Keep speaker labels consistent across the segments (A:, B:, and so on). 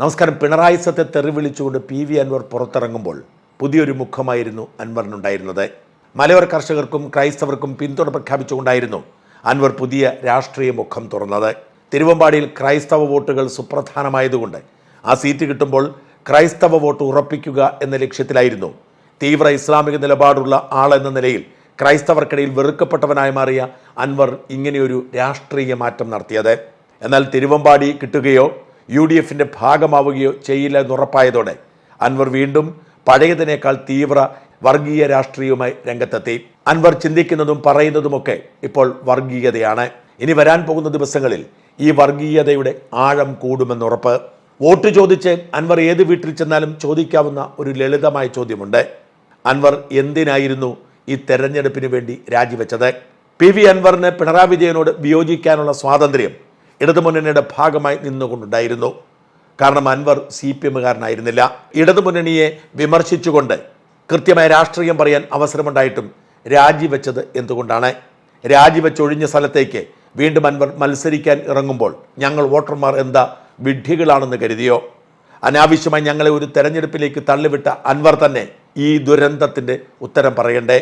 A: നമസ്കാരം. പിണറായി സത്തെ തെറി വിളിച്ചുകൊണ്ട് പി വി അൻവർ പുറത്തിറങ്ങുമ്പോൾ പുതിയൊരു മുഖമായിരുന്നു അൻവറിനുണ്ടായിരുന്നത്. മലയോര കർഷകർക്കും ക്രൈസ്തവർക്കും പിന്തുണ പ്രഖ്യാപിച്ചുകൊണ്ടായിരുന്നു അൻവർ പുതിയ രാഷ്ട്രീയ മുഖം തുറന്നത്. തിരുവമ്പാടിയിൽ ക്രൈസ്തവ വോട്ടുകൾ സുപ്രധാനമായതുകൊണ്ട് ആ സീറ്റ് കിട്ടുമ്പോൾ ക്രൈസ്തവ വോട്ട് ഉറപ്പിക്കുക എന്ന ലക്ഷ്യത്തിലായിരുന്നു. തീവ്ര ഇസ്ലാമിക നിലപാടുള്ള ആളെന്ന നിലയിൽ ക്രൈസ്തവർക്കിടയിൽ വെറുക്കപ്പെട്ടവനായി മാറിയ അൻവർ ഇങ്ങനെയൊരു രാഷ്ട്രീയ മാറ്റം നടത്തിയത്. എന്നാൽ തിരുവമ്പാടി കിട്ടുകയോ യു ഡി എഫിന്റെ ഭാഗമാവുകയോ ചെയ്യില്ല എന്നുറപ്പായതോടെ അൻവർ വീണ്ടും പഴയതിനേക്കാൾ തീവ്ര വർഗീയ രാഷ്ട്രീയവുമായി രംഗത്തെത്തി. അൻവർ ചിന്തിക്കുന്നതും പറയുന്നതുമൊക്കെ ഇപ്പോൾ വർഗീയതയാണ്. ഇനി വരാൻ പോകുന്ന ദിവസങ്ങളിൽ ഈ വർഗീയതയുടെ ആഴം കൂടുമെന്നുറപ്പ് വോട്ട് ചോദിച്ച് അൻവർ ഏത് വീട്ടിൽ ചെന്നാലും ചോദിക്കാവുന്ന ഒരു ലളിതമായ ചോദ്യമുണ്ട്. അൻവർ എന്തിനായിരുന്നു ഈ തെരഞ്ഞെടുപ്പിന് വേണ്ടി രാജിവെച്ചത്? പി വി അൻവറിന് പിണറായി വിജയനോട് വിയോജിക്കാനുള്ള സ്വാതന്ത്ര്യം ഇടതുമുന്നണിയുടെ ഭാഗമായി നിന്നുകൊണ്ടുണ്ടായിരുന്നു. കാരണം അൻവർ സി പി എമ്മുകാരനായിരുന്നില്ല. ഇടതുമുന്നണിയെ വിമർശിച്ചുകൊണ്ട് കൃത്യമായ രാഷ്ട്രീയം പറയാൻ അവസരമുണ്ടായിട്ടും രാജിവെച്ചത് എന്തുകൊണ്ടാണ്? രാജിവെച്ചൊഴിഞ്ഞ സ്ഥലത്തേക്ക് വീണ്ടും അൻവർ മത്സരിക്കാൻ ഇറങ്ങുമ്പോൾ ഞങ്ങൾ വോട്ടർമാർ എന്താ വിഡ്ഢികളാണെന്ന് കരുതിയോ? അനാവശ്യമായി ഞങ്ങളെ ഒരു തെരഞ്ഞെടുപ്പിലേക്ക് തള്ളിവിട്ട അൻവർ തന്നെ ഈ ദുരന്തത്തിന്റെ ഉത്തരം പറയണ്ടേ?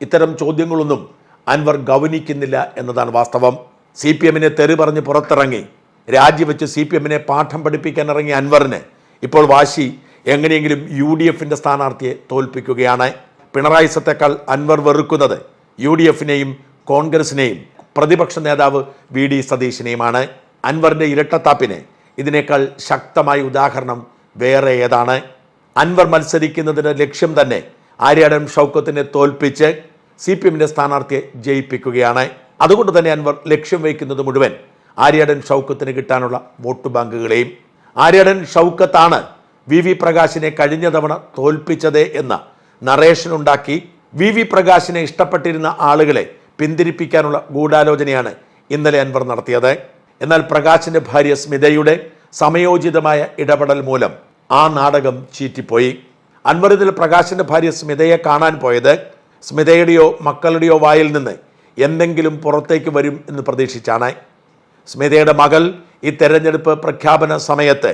A: ഇത്തരം ചോദ്യങ്ങളൊന്നും അൻവർ ഗൗനിക്കുന്നില്ല എന്നതാണ് വാസ്തവം. സി പി എമ്മിനെ തെറി പറഞ്ഞ് പുറത്തിറങ്ങി രാജിവെച്ച് സി പി എമ്മിനെ പാഠം പഠിപ്പിക്കാൻ ഇറങ്ങിയ അൻവറിന് ഇപ്പോൾ വാശി എങ്ങനെയെങ്കിലും യു ഡി എഫിന്റെ സ്ഥാനാർത്ഥിയെ തോൽപ്പിക്കുകയാണ്. പിണറായി സത്തേക്കാൾ അൻവർ വെറുക്കുന്നത് യു ഡി എഫിനെയും കോൺഗ്രസിനെയും പ്രതിപക്ഷ നേതാവ് വി ഡി സതീശിനെയുമാണ്. അൻവറിന്റെ ഇരട്ടത്താപ്പിന് ഇതിനേക്കാൾ ശക്തമായ ഉദാഹരണം വേറെ ഏതാണ്? അൻവർ മത്സരിക്കുന്നതിന്റെ ലക്ഷ്യം തന്നെ ആര്യാടൻ ഷൗക്കത്തിനെ തോൽപ്പിച്ച് സി പി എമ്മിന്റെ സ്ഥാനാർത്ഥിയെ ജയിപ്പിക്കുകയാണ്. അതുകൊണ്ട് തന്നെ അൻവർ ലക്ഷ്യം വയ്ക്കുന്നത് മുഴുവൻ ആര്യാടൻ ഷൗക്കത്തിന് കിട്ടാനുള്ള വോട്ട് ബാങ്കുകളെയും ആര്യാടൻ ഷൗക്കത്താണ് വി വി പ്രകാശിനെ കഴിഞ്ഞ തവണ തോൽപ്പിച്ചത് എന്ന നറേഷൻ ഉണ്ടാക്കി വി വി പ്രകാശിനെ ഇഷ്ടപ്പെട്ടിരുന്ന ആളുകളെ പിന്തിരിപ്പിക്കാനുള്ള ഗൂഢാലോചനയാണ് ഇന്നലെ അൻവർ നടത്തിയത്. എന്നാൽ പ്രകാശിന്റെ ഭാര്യ സ്മിതയുടെ സമയോചിതമായ ഇടപെടൽ മൂലം ആ നാടകം ചീറ്റിപ്പോയി. അൻവർ ഇതിൽ പ്രകാശിന്റെ ഭാര്യ സ്മിതയെ കാണാൻ പോയത് സ്മിതയുടെയോ മക്കളുടെയോ വായിൽ നിന്ന് എന്തെങ്കിലും പുറത്തേക്ക് വരും എന്ന് പ്രതീക്ഷിച്ചാണ്. സ്മിതയുടെ മകൾ ഈ തെരഞ്ഞെടുപ്പ് പ്രഖ്യാപന സമയത്ത്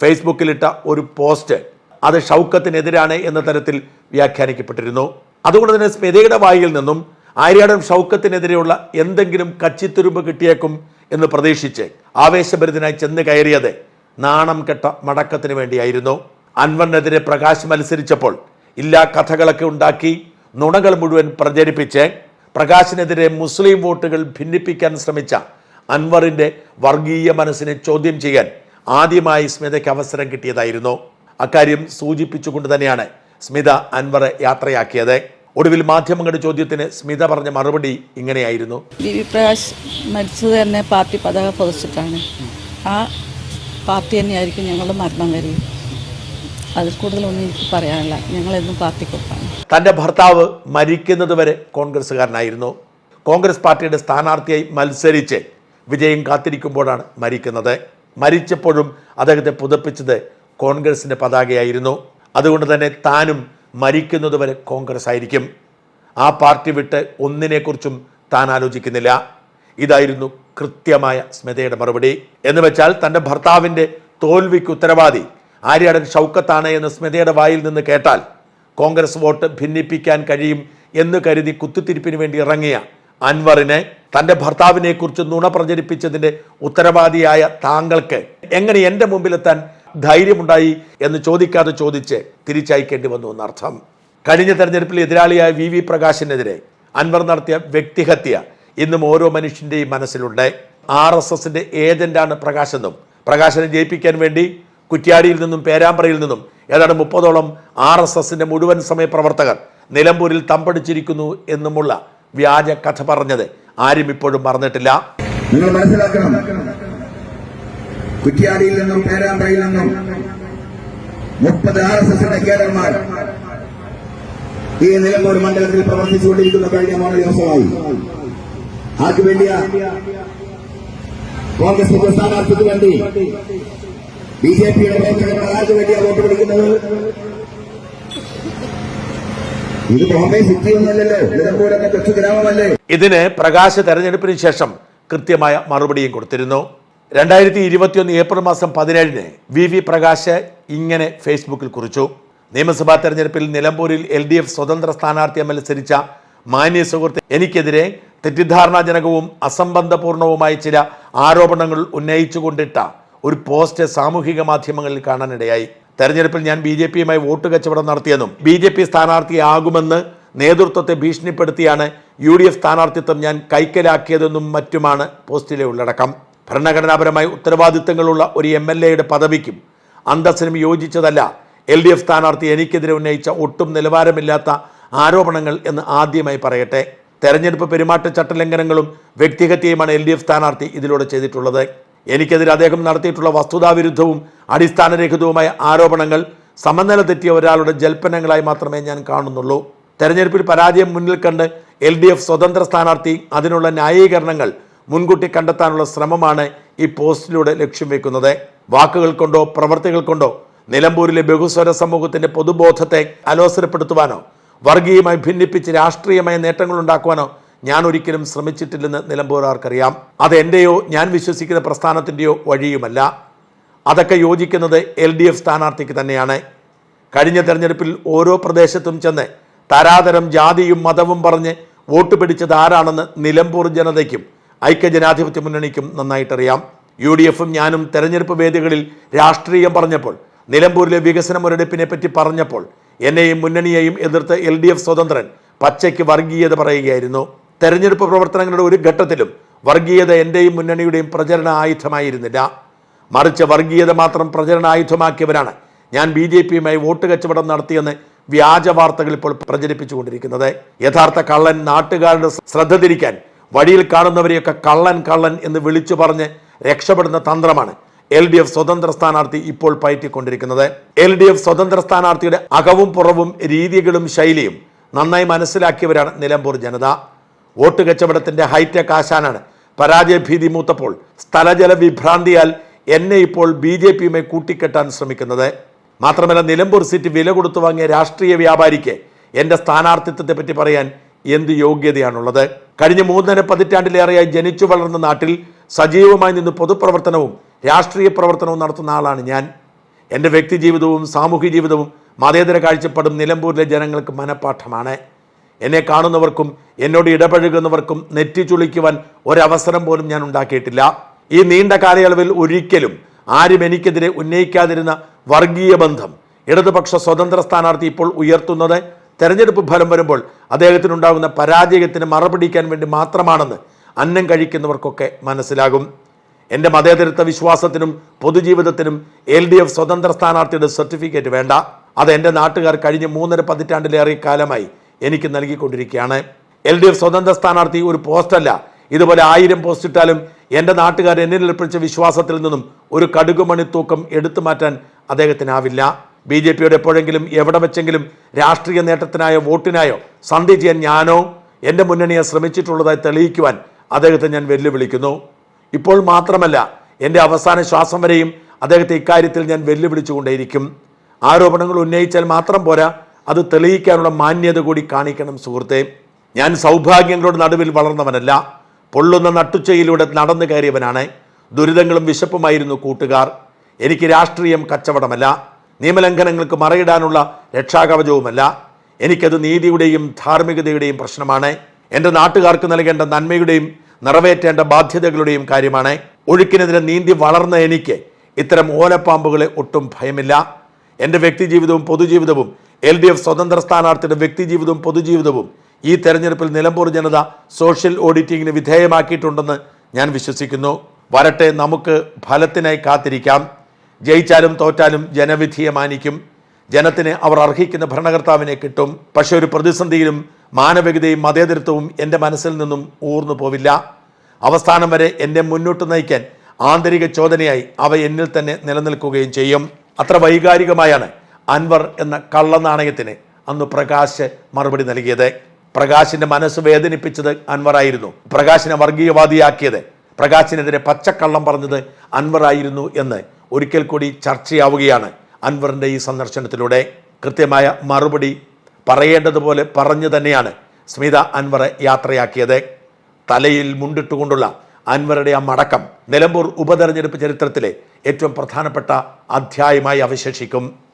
A: ഫേസ്ബുക്കിലിട്ട ഒരു പോസ്റ്റ് അത് ഷൗക്കത്തിനെതിരാണ് എന്ന തരത്തിൽ വ്യാഖ്യാനിക്കപ്പെട്ടിരുന്നു. അതുകൊണ്ട് തന്നെ സ്മിതയുടെ വായിൽ നിന്നും ആര്യാടൻ ഷൗക്കത്തിനെതിരെയുള്ള എന്തെങ്കിലും കച്ചിത്തുരുമ്പ് കിട്ടിയേക്കും എന്ന് പ്രതീക്ഷിച്ച് ആവേശഭരിതനായി ചെന്ന് കയറിയത് നാണം കെട്ട മടക്കത്തിന് വേണ്ടിയായിരുന്നു. അൻവറിനെതിരെ പ്രകാശ് മത്സരിച്ചപ്പോൾ ഇല്ലാ കഥകളൊക്കെ ഉണ്ടാക്കി നുണകൾ മുഴുവൻ പ്രചരിപ്പിച്ച് പ്രകാശിനെതിരെ മുസ്ലിം വോട്ടുകൾ ഭിന്നിപ്പിക്കാൻ ശ്രമിച്ച അൻവറിന്റെ വർഗീയ മനസ്സിനെ ചോദ്യം ചെയ്യാൻ ആദ്യമായി സ്മിതയ്ക്ക് അവസരം കിട്ടിയതായിരുന്നു. അക്കാര്യം സൂചിപ്പിച്ചുകൊണ്ട് തന്നെയാണ് സ്മിത അൻവറെ യാത്രയാക്കിയത്. ഒടുവിൽ മാധ്യമങ്ങളുടെ ചോദ്യത്തിന് സ്മിത പറഞ്ഞ മറുപടി ഇങ്ങനെയായിരുന്നു.
B: പ്രകാശ് മരിച്ചത് തന്നെ പാർട്ടി പതാക പൊതിച്ചിട്ടാണ്. ആ പാർട്ടി തന്നെയായിരിക്കും ഞങ്ങളുടെ മരണം വരെയും അതിൽ കൂടുതലൊന്നും എനിക്ക് പറയാനില്ല. ഞങ്ങളെന്നും പാർട്ടിക്കൊപ്പാണ്
A: തന്റെ ഭർത്താവ് മരിക്കുന്നത് വരെ കോൺഗ്രസ്സുകാരനായിരുന്നു. കോൺഗ്രസ് പാർട്ടിയുടെ സ്ഥാനാർത്ഥിയായി മത്സരിച്ച് വിജയം കാത്തിരിക്കുമ്പോഴാണ് മരിക്കുന്നത്. മരിച്ചപ്പോഴും അദ്ദേഹത്തെ പുതപ്പിച്ചത് കോൺഗ്രസിന്റെ പതാകയായിരുന്നു. അതുകൊണ്ട് തന്നെ താനും മരിക്കുന്നത് വരെ കോൺഗ്രസ് ആയിരിക്കും ആ പാർട്ടി വിട്ട് ഒന്നിനെക്കുറിച്ചും താൻ ആലോചിക്കുന്നില്ല. ഇതായിരുന്നു കൃത്യമായ സ്മിതയുടെ മറുപടി. എന്ന് വെച്ചാൽ തന്റെ ഭർത്താവിന്റെ തോൽവിക്ക് ഉത്തരവാദി ആര്യാടൻ ഷൗക്കത്താണ് എന്ന് സ്മിതയുടെ വായിൽ നിന്ന് കേട്ടാൽ കോൺഗ്രസ് വോട്ട് ഭിന്നിപ്പിക്കാൻ കഴിയും എന്ന് കരുതി കുത്തിത്തിരിപ്പിന് വേണ്ടി ഇറങ്ങിയ അൻവറിനെ തന്റെ ഭർത്താവിനെക്കുറിച്ച് നുണ പ്രചരിപ്പിച്ചതിന്റെ ഉത്തരവാദിയായ താങ്കൾക്ക് എങ്ങനെ എന്റെ മുമ്പിലെത്താൻ ധൈര്യമുണ്ടായി എന്ന് ചോദിക്കാതെ ചോദിച്ച് തിരിച്ചയക്കേണ്ടി വന്നു എന്നർത്ഥം. കഴിഞ്ഞ തെരഞ്ഞെടുപ്പിൽ എതിരാളിയായ വി വി പ്രകാശിനെതിരെ അൻവർ നടത്തിയ വ്യക്തിഹത്യ ഇന്നും ഓരോ മനുഷ്യന്റെയും മനസ്സിലുണ്ട്. ആർ എസ് എസിന്റെ ഏജന്റാണ് പ്രകാശെന്നും പ്രകാശനെ ജയിപ്പിക്കാൻ വേണ്ടി കുറ്റ്യാടിയിൽ നിന്നും പേരാമ്പ്രയിൽ നിന്നും ഏതാണ്ട് മുപ്പതോളം ആർ എസ് എസിന്റെ മുഴുവൻ സമയ പ്രവർത്തകർ നിലമ്പൂരിൽ തമ്പടിച്ചിരിക്കുന്നു എന്നുമുള്ള വ്യാജ കഥ പറഞ്ഞത് ആരും ഇപ്പോഴും പറഞ്ഞിട്ടില്ല
C: നിങ്ങൾ മനസ്സിലാക്കണം. കുറ്റ്യാടിയിൽ നിന്നും പേരാമ്പ്രയിൽ നിന്നും മുപ്പത് ആർ എസ് എസിന്റെ കേഡർമാർ ഈ നിലമ്പൂർ മണ്ഡലത്തിൽ പ്രവർത്തിച്ചുകൊണ്ടിരിക്കുന്ന കഴിഞ്ഞ മൂന്ന് ദിവസമായി. ആർക്ക് വേണ്ടിയ കോൺഗ്രസ് സ്ഥാനാർത്ഥിക്ക് വേണ്ടി. ബി ജെ പിയുടെ പ്രവർത്തകന്മാർ ആർക്ക് വേണ്ടിയാ വോട്ട് പിടിക്കുന്നത് ഇത് ബോംബെ സിറ്റി നിലമ്പൂരൊക്കെ കൊച്ചു ഗ്രാമമല്ലേ?
A: ഇതിന് പ്രകാശ തെരഞ്ഞെടുപ്പിന് ശേഷം കൃത്യമായ മറുപടിയും കൊടുത്തിരുന്നു. രണ്ടായിരത്തി ഇരുപത്തിയൊന്ന് ഏപ്രിൽ മാസം പതിനേഴിന് വി വി പ്രകാശ് ഇങ്ങനെ ഫേസ്ബുക്കിൽ കുറിച്ചു. നിയമസഭാ തെരഞ്ഞെടുപ്പിൽ നിലമ്പൂരിൽ എൽ ഡി എഫ് സ്വതന്ത്ര സ്ഥാനാർത്ഥിയെ മത്സരിച്ച മാന്യ സുഹൃത്ത് എനിക്കെതിരെ തെറ്റിദ്ധാരണാജനകവും അസംബന്ധപൂർണവുമായ ചില ആരോപണങ്ങൾ ഉന്നയിച്ചുകൊണ്ടിട്ട ഒരു പോസ്റ്റ് സാമൂഹിക മാധ്യമങ്ങളിൽ കാണാനിടയായി. തെരഞ്ഞെടുപ്പിൽ ഞാൻ ബി ജെ പിയുമായി വോട്ട് കച്ചവടം നടത്തിയെന്നും ബി ജെ പി സ്ഥാനാർത്ഥിയാകുമെന്ന് നേതൃത്വത്തെ ഭീഷണിപ്പെടുത്തിയാണ് യു ഡി എഫ് സ്ഥാനാർത്ഥിത്വം ഞാൻ കൈക്കലാക്കിയതെന്നും മറ്റുമാണ് പോസ്റ്റിലെ ഉള്ളടക്കം. ഭരണഘടനാപരമായി ഉത്തരവാദിത്തങ്ങളുള്ള ഒരു എം എൽ എയുടെ പദവിക്കും അന്തസ്സിനും യോജിച്ചതല്ല എൽ ഡി എഫ് സ്ഥാനാർത്ഥി എനിക്കെതിരെ ഉന്നയിച്ച ഒട്ടും നിലവാരമില്ലാത്ത ആരോപണങ്ങൾ എന്ന് ആദ്യമായി പറയട്ടെ. തെരഞ്ഞെടുപ്പ് പെരുമാറ്റച്ചട്ട ലംഘനങ്ങളും വ്യക്തിഹത്യയുമാണ് എൽ ഡി എഫ് സ്ഥാനാർത്ഥി ഇതിലൂടെ ചെയ്തിട്ടുള്ളത്. എനിക്കെതിരെ അദ്ദേഹം നടത്തിയിട്ടുള്ള വസ്തുതാവിരുദ്ധവും അടിസ്ഥാനരഹിതവുമായ ആരോപണങ്ങൾ സമനില തെറ്റിയ ഒരാളുടെ ജൽപ്പനങ്ങളായി മാത്രമേ ഞാൻ കാണുന്നുള്ളൂ. തെരഞ്ഞെടുപ്പിൽ പരാജയം മുന്നിൽ കണ്ട് എൽ ഡി എഫ് സ്വതന്ത്ര സ്ഥാനാർത്ഥി അതിനുള്ള ന്യായീകരണങ്ങൾ മുൻകൂട്ടി കണ്ടെത്താനുള്ള ശ്രമമാണ് ഈ പോസ്റ്റിലൂടെ ലക്ഷ്യം വെക്കുന്നത്. വാക്കുകൾ കൊണ്ടോ പ്രവർത്തികൾ കൊണ്ടോ നിലമ്പൂരിലെ ബഹുസ്വര സമൂഹത്തിന്റെ പൊതുബോധത്തെ അലോസരപ്പെടുത്തുവാനോ വർഗീയമായി ഭിന്നിപ്പിച്ച് രാഷ്ട്രീയമായ നേട്ടങ്ങൾ ഉണ്ടാക്കുവാനോ ഞാൻ ഒരിക്കലും ശ്രമിച്ചിട്ടില്ലെന്ന് നിലമ്പൂരാർക്കറിയാം. അത് എന്റെയോ ഞാൻ വിശ്വസിക്കുന്ന പ്രസ്ഥാനത്തിന്റെയോ വഴിയുമല്ല. അതൊക്കെ യോജിക്കുന്നത് എൽ ഡി എഫ് സ്ഥാനാർത്ഥിക്ക് തന്നെയാണ്. കഴിഞ്ഞ തെരഞ്ഞെടുപ്പിൽ ഓരോ പ്രദേശത്തും ചെന്ന് തരാതരം ജാതിയും മതവും പറഞ്ഞ് വോട്ട് പിടിച്ചത് ആരാണെന്ന് നിലമ്പൂർ ജനതയ്ക്കും ഐക്യജനാധിപത്യ മുന്നണിക്കും നന്നായിട്ടറിയാം. യു ഡി എഫും ഞാനും തെരഞ്ഞെടുപ്പ് വേദികളിൽ രാഷ്ട്രീയം പറഞ്ഞപ്പോൾ നിലമ്പൂരിലെ വികസന മുരടിപ്പിനെ പറ്റി പറഞ്ഞപ്പോൾ എന്നെയും മുന്നണിയെയും എതിർത്ത് എൽ ഡി എഫ് സ്വതന്ത്രൻ പച്ചയ്ക്ക് വർഗീയത പറയുകയായിരുന്നു. തെരഞ്ഞെടുപ്പ് പ്രവർത്തനങ്ങളുടെ ഒരു ഘട്ടത്തിലും വർഗീയത എന്റെയും മുന്നണിയുടെയും പ്രചരണ ആയുധമായിരുന്നില്ല. മറിച്ച് വർഗീയത മാത്രം പ്രചരണ ആയുധമാക്കിയവരാണ് ഞാൻ ബി ജെ പിയുമായി വോട്ട് കച്ചവടം നടത്തിയെന്ന് വ്യാജ വാർത്തകൾ ഇപ്പോൾ പ്രചരിപ്പിച്ചുകൊണ്ടിരിക്കുന്നത്. യഥാർത്ഥ കള്ളൻ നാട്ടുകാരുടെ ശ്രദ്ധ തിരിക്കാൻ വഴിയിൽ കാണുന്നവരെയൊക്കെ കള്ളൻ കള്ളൻ എന്ന് വിളിച്ചു പറഞ്ഞ് രക്ഷപ്പെടുന്ന തന്ത്രമാണ് എൽ ഡി എഫ് സ്വതന്ത്ര സ്ഥാനാർത്ഥി ഇപ്പോൾ പയറ്റിക്കൊണ്ടിരിക്കുന്നത്. എൽ ഡി എഫ് സ്വതന്ത്ര സ്ഥാനാർത്ഥിയുടെ അകവും പുറവും രീതികളും ശൈലിയും നന്നായി മനസ്സിലാക്കിയവരാണ് നിലമ്പൂർ ജനത. വോട്ട് കച്ചവടത്തിന്റെ ഹൈടെക് ആശാനാണ്. പരാജയഭീതി മൂത്തപ്പോൾ സ്ഥലജല വിഭ്രാന്തിയാൽ എന്നെ ഇപ്പോൾ ബി ജെ പിയുമായി കൂട്ടിക്കെട്ടാൻ ശ്രമിക്കുന്നത്. മാത്രമല്ല നിലമ്പൂർ സീറ്റ് വില കൊടുത്തു വാങ്ങിയ രാഷ്ട്രീയ വ്യാപാരിക്ക് എന്റെ സ്ഥാനാർത്ഥിത്വത്തെ പറ്റി പറയാൻ എന്ത് യോഗ്യതയാണുള്ളത്? കഴിഞ്ഞ മൂന്നര പതിറ്റാണ്ടിലേറെയായി ജനിച്ചു വളർന്ന നാട്ടിൽ സജീവമായി നിന്ന് പൊതുപ്രവർത്തനവും രാഷ്ട്രീയ പ്രവർത്തനവും നടത്തുന്ന ആളാണ് ഞാൻ. എന്റെ വ്യക്തി ജീവിതവും സാമൂഹ്യ ജീവിതവും മതേതര കാഴ്ചപ്പാടും നിലമ്പൂരിലെ ജനങ്ങൾക്ക് മനഃപ്പാഠമാണ് എന്നെ കാണുന്നവർക്കും എന്നോട് ഇടപഴകുന്നവർക്കും നെറ്റി ചുളിക്കുവാൻ ഒരവസരം പോലും ഞാൻ ഉണ്ടാക്കിയിട്ടില്ല. ഈ നീണ്ട കാലയളവിൽ ഒരിക്കലും ആരും എനിക്കെതിരെ ഉന്നയിക്കാതിരുന്ന വർഗീയ ബന്ധം ഇടതുപക്ഷ സ്വതന്ത്ര സ്ഥാനാർത്ഥി ഇപ്പോൾ ഉയർത്തുന്നത് തെരഞ്ഞെടുപ്പ് ഫലം വരുമ്പോൾ അദ്ദേഹത്തിനുണ്ടാകുന്ന പരാജയത്തിന് മറപിടിക്കാൻ വേണ്ടി മാത്രമാണെന്ന് അന്നം കഴിക്കുന്നവർക്കൊക്കെ മനസ്സിലാകും. എന്റെ മതേതരത്വ വിശ്വാസത്തിനും പൊതുജീവിതത്തിനും എൽ ഡി എഫ് സ്വതന്ത്ര സ്ഥാനാർത്ഥിയുടെ സർട്ടിഫിക്കറ്റ് വേണ്ട. അത് എന്റെ നാട്ടുകാർ കഴിഞ്ഞ മൂന്നര പതിറ്റാണ്ടിലേറെ കാലമായി എനിക്ക് നൽകിക്കൊണ്ടിരിക്കുകയാണ്. എൽ ഡി എഫ് സ്വതന്ത്ര സ്ഥാനാർത്ഥി ഒരു പോസ്റ്റല്ല. ഇതുപോലെ ആയിരം പോസ്റ്റ് ഇട്ടാലും എന്റെ നാട്ടുകാർ എന്നിൽ ഏർപ്പിച്ച വിശ്വാസത്തിൽ നിന്നും ഒരു കടുകുമണി തൂക്കം എടുത്തു മാറ്റാൻ അദ്ദേഹത്തിനാവില്ല. ബി ജെ പിയുടെ എപ്പോഴെങ്കിലും എവിടെ വെച്ചെങ്കിലും രാഷ്ട്രീയ നേട്ടത്തിനായോ വോട്ടിനായോ സന്ധി ചെയ്യാൻ ഞാനോ എന്റെ മുന്നണിയെ ശ്രമിച്ചിട്ടുള്ളതായി തെളിയിക്കുവാൻ അദ്ദേഹത്തെ ഞാൻ വെല്ലുവിളിക്കുന്നു. ഇപ്പോൾ മാത്രമല്ല എന്റെ അവസാന ശ്വാസം വരെയും അദ്ദേഹത്തെ ഇക്കാര്യത്തിൽ ഞാൻ വെല്ലുവിളിച്ചുകൊണ്ടേയിരിക്കും. ആരോപണങ്ങൾ ഉന്നയിച്ചാൽ മാത്രം പോരാ അത് തെളിയിക്കാനുള്ള മാന്യത കൂടി കാണിക്കണം സുഹൃത്തെ. ഞാൻ സൗഭാഗ്യങ്ങളുടെ നടുവിൽ വളർന്നവനല്ല. പൊള്ളുന്ന നട്ടുച്ചയിലൂടെ നടന്നു കയറിയവനാണ്. ദുരിതങ്ങളും വിശപ്പുമായിരുന്നു കൂട്ടുകാർ. എനിക്ക് രാഷ്ട്രീയം കച്ചവടമല്ല. നിയമലംഘനങ്ങൾക്ക് മറയിടാനുള്ള രക്ഷാകവചവുമല്ല. എനിക്കത് നീതിയുടെയും ധാർമ്മികതയുടെയും പ്രശ്നമാണ്. എന്റെ നാട്ടുകാർക്ക് നൽകേണ്ട നന്മയുടെയും നിറവേറ്റേണ്ട ബാധ്യതകളുടെയും കാര്യമാണ്. ഒഴുക്കിനെതിരെ നീന്തി വളർന്ന എനിക്ക് ഇത്തരം ഓലപ്പാമ്പുകളെ ഒട്ടും ഭയമില്ല. എന്റെ വ്യക്തിജീവിതവും പൊതുജീവിതവും എൽ ഡി എഫ് സ്വതന്ത്ര സ്ഥാനാർത്ഥിയുടെ വ്യക്തിജീവിതവും പൊതുജീവിതവും ഈ തെരഞ്ഞെടുപ്പിൽ നിലമ്പൂർ ജനത സോഷ്യൽ ഓഡിറ്റിംഗിന് വിധേയമാക്കിയിട്ടുണ്ടെന്ന് ഞാൻ വിശ്വസിക്കുന്നു. വരട്ടെ നമുക്ക് ഫലത്തിനായി കാത്തിരിക്കാം. ജയിച്ചാലും തോറ്റാലും ജനവിധിയെ മാനിക്കും. ജനത്തിന് അവർ അർഹിക്കുന്ന ഭരണകർത്താവിനെ കിട്ടും. പക്ഷെ ഒരു പ്രതിസന്ധിയിലും മാനവികതയും മതേതരത്വവും എന്റെ മനസ്സിൽ നിന്നും ഊർന്നു പോവില്ല. അവസാനം വരെ എന്നെ മുന്നോട്ട് നയിക്കാൻ ആന്തരിക ചോദനയായി അവ എന്നിൽ തന്നെ നിലനിൽക്കുകയും ചെയ്യും. അത്ര വൈകാരികമായാണ് അൻവർ എന്ന കള്ളനാണയത്തിന് അന്ന് പ്രകാശ് മറുപടി നൽകിയത്. പ്രകാശിന്റെ മനസ്സ് വേദനിപ്പിച്ചത് അൻവറായിരുന്നു. പ്രകാശിനെ വർഗീയവാദിയാക്കിയത്. പ്രകാശിനെതിരെ പച്ചക്കള്ളം പറഞ്ഞത് അൻവറായിരുന്നു എന്ന് ഒരിക്കൽ കൂടി ചർച്ചയാവുകയാണ് അൻവറിന്റെ ഈ സന്ദർശനത്തിലൂടെ. കൃത്യമായ മറുപടി പറയേണ്ടതുപോലെ പറഞ്ഞു തന്നെയാണ് സ്മിത അൻവറെ യാത്രയാക്കിയത്. തലയിൽ മുണ്ടിട്ടുകൊണ്ടുള്ള അൻവറുടെ ആ മടക്കം നിലമ്പൂർ ഉപതെരഞ്ഞെടുപ്പ് ചരിത്രത്തിലെ ഏറ്റവും പ്രധാനപ്പെട്ട അധ്യായമായി അവശേഷിക്കും.